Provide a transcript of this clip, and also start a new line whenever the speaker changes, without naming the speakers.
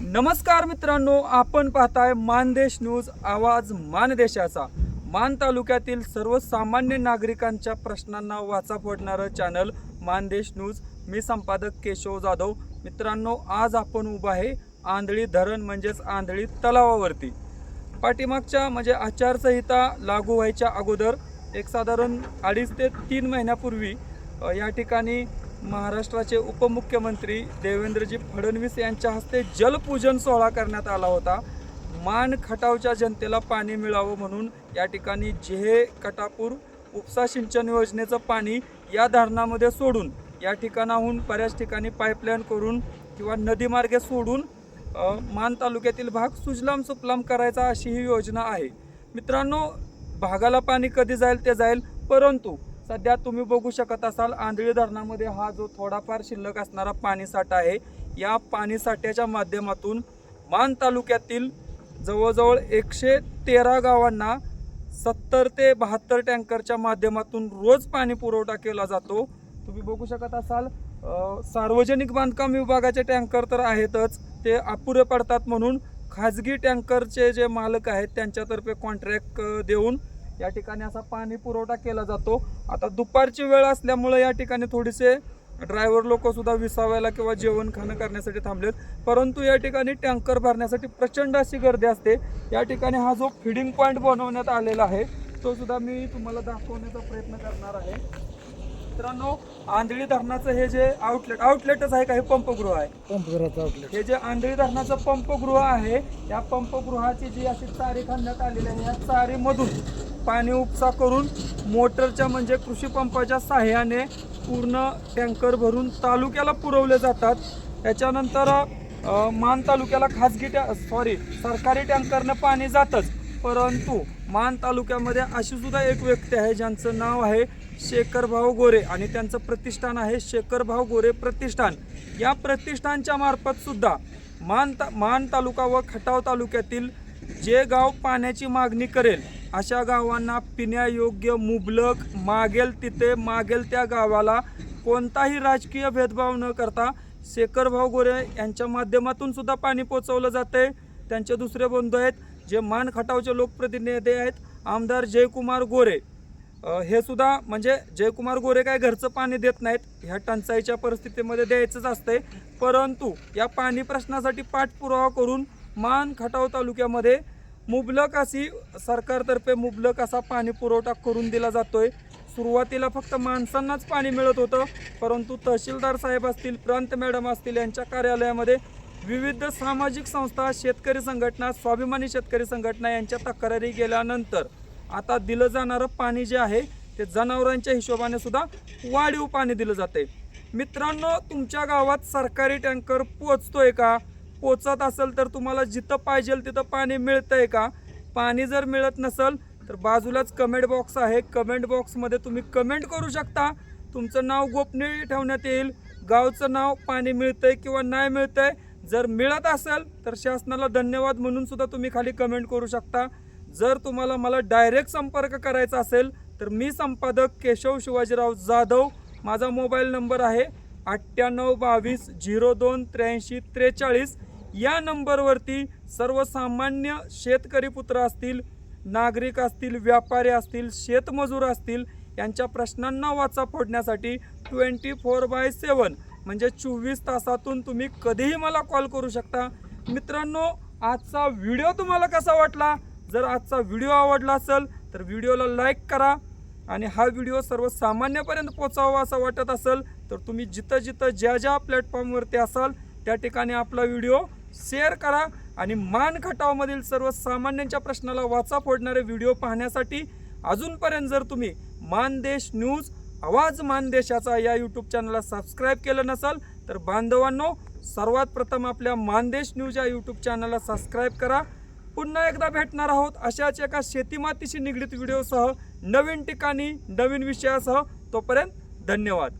नमस्कार मित्रांनो आपण पाहताय मानदेश न्यूज आवाज मानदेशाचा. मान तालुक्यातील सर्वसामान्य नागरिकांच्या प्रश्नांना वाचा फोडणारं चॅनल मानदेश न्यूज. मी संपादक केशव जाधव. मित्रांनो आज आपण उभा आहे आंधळी धरण म्हणजेच आंधळी तलावावरती. पाठीमागच्या म्हणजे आचारसंहिता लागू व्हायच्या अगोदर एक साधारण अडीच ते तीन महिन्यापूर्वी या ठिकाणी महाराष्ट्राचे उपमुख्यमंत्री देवेंद्रजी फडणवीस यांच्या हस्ते जलपूजन सोहळा करण्यात आला होता. मान खटावच्या जनतेला पाणी मिळावं म्हणून या ठिकाणी जेहे कटापूर उपसा सिंचन योजनेचं पाणी या धरणामध्ये सोडून या ठिकाणाहून बऱ्याच ठिकाणी पाईपलाईन करून किंवा नदीमार्गे सोडून मान तालुक्यातील भाग सुजलाम सुफलाम करायचा अशी ही योजना आहे. मित्रांनो भागाला पाणी कधी जाईल ते जाईल परंतु सध्या तुम्ही बघू शकत असाल आंधळी धरणामध्ये हा जो थोडाफार शिल्लक असणारा पाणीसाठा आहे या पाणीसाठ्याच्या माध्यमातून मान तालुक्यातील जवळजवळ एकशे तेरा गावांना सत्तर ते बहात्तर टँकरच्या माध्यमातून रोज पाणी पुरवठा केला जातो. तुम्ही बघू शकत असाल सार्वजनिक बांधकाम विभागाचे टँकर तर आहेतच ते अपुरे पडतात म्हणून खाजगी टँकरचे जे मालक आहेत त्यांच्यातर्फे कॉन्ट्रॅक्ट देऊन या ठिकाणी असा पाणी पुरवठा केला जातो. आता दुपारची वेळ असल्यामुळे या ठिकाणी थोडेसे ड्रायव्हर लोक सुद्धा विसावायला किंवा जेवण खाणं करण्यासाठी थांबलेत. परंतु या ठिकाणी टँकर भरण्यासाठी प्रचंड अशी गर्दी असते. या ठिकाणी हा जो फिडिंग पॉईंट बनवण्यात आलेला आहे तो सुद्धा मी तुम्हाला दाखवण्याचा प्रयत्न करणार आहे. मित्रांनो आंधळी धरणाचं हे जे आउटलेट आउटलेटच आहे का? हे पंपगृह आहे.
पंपघराचा आउटलेट
हे जे आंधळी धरणाचं पंपगृह आहे या पंपगृहाची जी अशी चारी खांदण्यात आलेली आहे या चारीमधून पाणी उपसा करून मोटरच्या म्हणजे कृषी पंपाच्या सहाय्याने पूर्ण टँकर भरून तालुक्याला पुरवले जातात. त्याच्यानंतर मान तालुक्याला खाजगी टॅ सॉरी सरकारी टँकरनं पाणी जातच. परंतु मान तालुक्यामध्ये अशी सुद्धा एक व्यक्ती आहे ज्यांचं नाव आहे शेखरभाऊ गोरे आणि त्यांचं प्रतिष्ठान आहे शेखरभाऊ गोरे प्रतिष्ठान. या प्रतिष्ठानच्या मार्फत सुद्धा मान ता मान तालुका व खटाव तालुक्यातील जे गाव पाण्याची मागणी करेल अशा गावांना पिण्यायोग्य मुबलक मागेल तिथे मागेल त्या गावाला कोणताही राजकीय भेदभाव न करता शेखरभाऊ गोरे यांच्या माध्यमातून सुद्धा पाणी पोचवलं जाते त्यांचे दुसरे बंधू आहेत जे मान खटावचे लोकप्रतिनिधी आहेत आमदार जयकुमार गोरे. हे सुद्धा म्हणजे जयकुमार गोरे काय घरचं पाणी देत नाहीत ह्या टंचाईच्या परिस्थितीमध्ये द्यायचंच असतंय. परंतु या पाणी प्रश्नासाठी पाठपुरावा करून मान खटाव तालुक्यामध्ये मुबलक अशी सरकारतर्फे मुबलक असा पाणी पुरवठा करून दिला जातोय. सुरुवातीला फक्त माणसांनाच पाणी मिळत होतं परंतु तहसीलदार साहेब असतील प्रांत मॅडम असतील यांच्या कार्यालयामध्ये विविध सामाजिक संस्था शेतकरी संघटना स्वाभिमानी शेतकरी संघटना यांच्या तक्रारी गेल्यानंतर आता दिलं जाणारं पाणी जे आहे ते जनावरांच्या हिशोबाने सुद्धा वाढीव पाणी दिलं जाते. मित्रांनो तुमच्या गावात सरकारी टँकर पोचतोय का? पोचत असेल तर तुम्हाला जिथं पाहिजे तिथं पाणी मिळतंय का? पाणी जर मिळत नसेल तर बाजूलाच कमेंट बॉक्स आहे. कमेंट बॉक्समध्ये तुम्ही कमेंट करू शकता. तुमचं नाव गोपनीय ठेवण्यात येईल. गावचं नाव पाणी मिळतंय किंवा नाही मिळतंय जर मिळत असेल तर शासनाला धन्यवाद म्हणून सुद्धा तुम्ही खाली कमेंट करू शकता. जर तुम्हाला मला डायरेक्ट संपर्क करायचा असेल तर मी संपादक केशव शिवाजीराव जाधव माझा मोबाईल नंबर आहे अठ्ठ्याण्णव बावीस झिरो दोन त्र्याऐंशी त्रेचाळीस. या नंबरवरती सर्वसामान्य शेतकरी पुत्र असतील नागरिक असतील व्यापारी असतील शेतमजूर असतील यांच्या प्रश्नांना वाचा फोडण्यासाठी ट्वेंटी फोर बाय सेवन म्हणजे चोवीस तासातून तुम्ही कधीही मला कॉल करू शकता. मित्रांनो आजचा व्हिडिओ तुम्हाला कसा वाटला? जर आजचा व्हिडिओ आवडला असेल तर व्हिडिओला लाईक करा आणि हा व्हिडिओ सर्वसामान्यपर्यंत पोचावा असं वाटत असेल तर तुम्ही जिथं जिथं ज्या ज्या प्लॅटफॉर्मवरती असाल त्या ठिकाणी आपला व्हिडिओ शेअर करा आणि मान खटावमधील सर्वसामान्यांच्या प्रश्नाला वाचा फोडणारे व्हिडिओ पाहण्यासाठी अजूनपर्यंत जर तुम्ही मानदेश न्यूज आवाज मानदेशाचा या यूट्यूब चॅनलला सबस्क्राईब केलं नसाल तर बांधवांनो सर्वात प्रथम आपल्या मानदेश न्यूज या यूट्यूब चॅनलला सबस्क्राईब करा. पुन्हा एकदा भेटणार आहोत अशाच एका शेतीमातीशी निगडीत व्हिडिओसह नवीन ठिकाणी नवीन विषयासह. तोपर्यंत धन्यवाद.